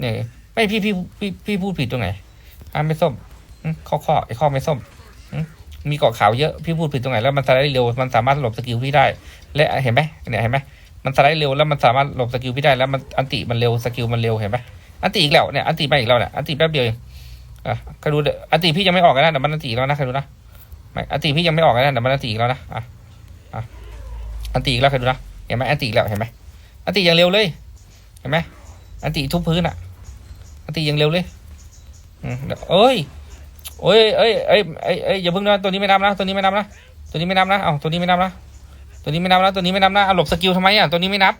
เนี่ยไม่พี่พี่พี่พี่พูดผิดตรงไหนอะไม่ส้มข้อข้อไอ้ข้อไม่ส้มมีเกาะขาวเยอะพี่พูดผิดตรงไหนแล้วมันสไลด์เร็วมันสามารถหลบสกิลพี่ได้ และเห็นไหมเนี่ยเห็นไหมมันสไลด์เร็วแล้วมันสามารถหลบสกิลพี่ได้แล้วมันอันติมันเร็วสกิลมันเร็วเห็นไหมอันติอีกแล้วเนี่ยอันติมาอีกแล้วเนี่ยอันติแป๊บเดียวเองอะใครดูเด้ออันติพี่ยังไม่ออกกันนะแต่มันอันติแล้วนะใครดูนะไม่อันติพี่ยังไม่ออกกันนะแต่มันอันติอีกแล้วนะอะอะอันติอีกแล้วใครดูนะเห็นไหมอันติอีกแล้วเห็นไหมอันติยังเร็วเลยเห็นไหมอันติทุบพื้นอะ อันติยังเร็วเลยอืมเดี๋ยวเอ้ยโอ้ยเอ้ยเอ้ยเอ้ยเอ้ยอย่าเพิ่งนะตัวนี้ไม่นับนะตัวนี้ไม่นับนะตัวนี้ไม่นับนะเอาตัวนี้ไม่นับนะตัวนี้ไม่นับนะตัวนี้ไม่นับนะเอาหลบสกิลทำไมอะตัวนี้ไม่นับ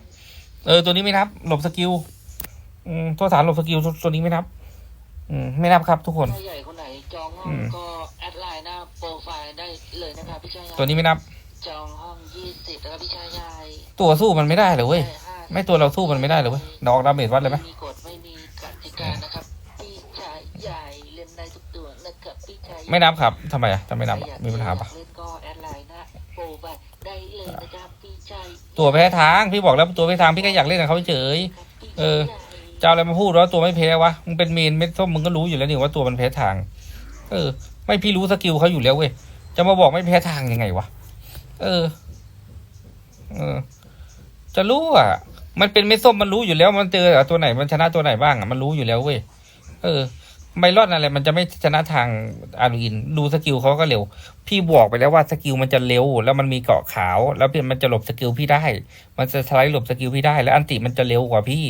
เออตัวนี้ไม่นับ หลบสกิลอืมตัวสารหลบสกิลตัวตัวนี้ไม่นับ อืมไม่นับครับทุกคนชายใหญ่คนไหนจองห้ออืงมก็แอดไลน์หน้าโปรไฟล์ได้เลยนะครับพี่ชายใหญ่ตัวนี้ไม่นับจองห้องยี่สิบนะครับพี่ชายใหญ่ตัวสู้มันไม่ได้เลยเว้ยได้ห้าสิบไม่ตัวเราสู้มันไม่ได้เลยเว้ยดอกดาเมจวัดเลยไหม ได้ทุกตัวนะครับพี่ชายใหญ่ไม่นับครับทำไมอะทำไมนับอะมีปัญหาปะเล่นก็แอดไลน์หน้าโปรไฟล์ได้เลยนะครับพี่ชายตัวแพ้ทางพี่บอกแล้วตัวแพ้ทางพี่ก็อยากเล่นกับเขาเฉยครับพี่เออชายใหญ่จะเอาอะไรมาพูดว่าตัวไม่แพ้วะมึงเป็นเมนเม็ดส้มมึงก็รู้อยู่แล้วนี่ว่าตัวมันแพ้ทาง เออ ไม่พี่รู้สกิลเขาอยู่แล้วเว้ยจะมาบอกไม่แพ้ทางยังไงวะเออ เออ จะรู้อะ มันเป็นเม็ดส้มมันรู้อยู่แล้ว มันเจอตัวไหนมันชนะตัวไหนบ้างอะมันรู้อยู่แล้วเว้ยเออ ไมลอนอะไรมันจะไม่ชนะทางอารูอินดูสกิลเขาก็เร็ว พี่บอกไปแล้วว่าสกิลมันจะเร็ว แล้วมันมีเกาะขาว แล้วมันจะหลบสกิลพี่ได้ มันจะสไลด์หลบสกิลพี่ได้ แล้วอันติมันจะเร็วกว่าพี่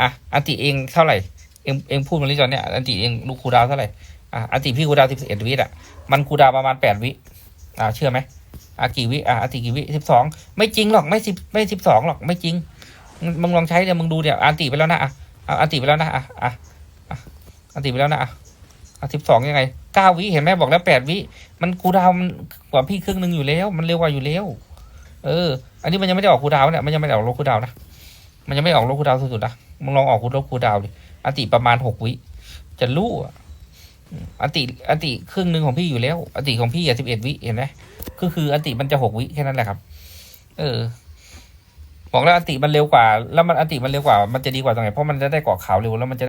อะอันติเองเท่าไหร่เองเองพูดมาเลยจอนเนี่ยอันติเองลูกคูดาวเท่าไหร่อะอันติพี่คูดาวสิบเอ็ดวิอะมันคูดาวประมาณแปดวิอ่าเชื่อไหมอะกี่วิอะอันติกี่วิสิบสองไม่จริงหรอกไม่สิบไม่สิบสองหรอกไม่จริงมึงลองใช้เนี่ยมึงดูเนี่ยอันติไปแล้วนะอะอะอันติไปแล้วนะอะอะ อันติไปแล้วนะอะอะสิบสองยังไงเก้าวิเห็นไหมบอกแล้วแปดวิ มันคูดาวมันกว่าพี่ครึ่งหนึ่งอยู่แล้ว มันเร็วกว่าอยู่แล้วเออ อันนี้มันยังไม่ได้ออกคูดาวเนี่ยมันยังไม่ได้ออกโลคูดาวนะมันยังไม่ออกโลคูดาวสุดๆนะมึงลองออกคูลโลคูดาวดิอันติประมาณหกวิจะรู้อันติอันติครึ่งหนึ่งของพี่อยู่แล้วอันติของพี่อะสิบเอ็ดวิเห็นไหมก็คืออันติมันจะหกวิแค่นั้นแหละครับ เออ บอกแล้วอันติมันเร็วกว่า แล้วมันอันติมันเร็วกว่า มันจะดีกว่าตรงไหนเพราะมันจะได้เกาะขาวเร็วแล้วมันจะ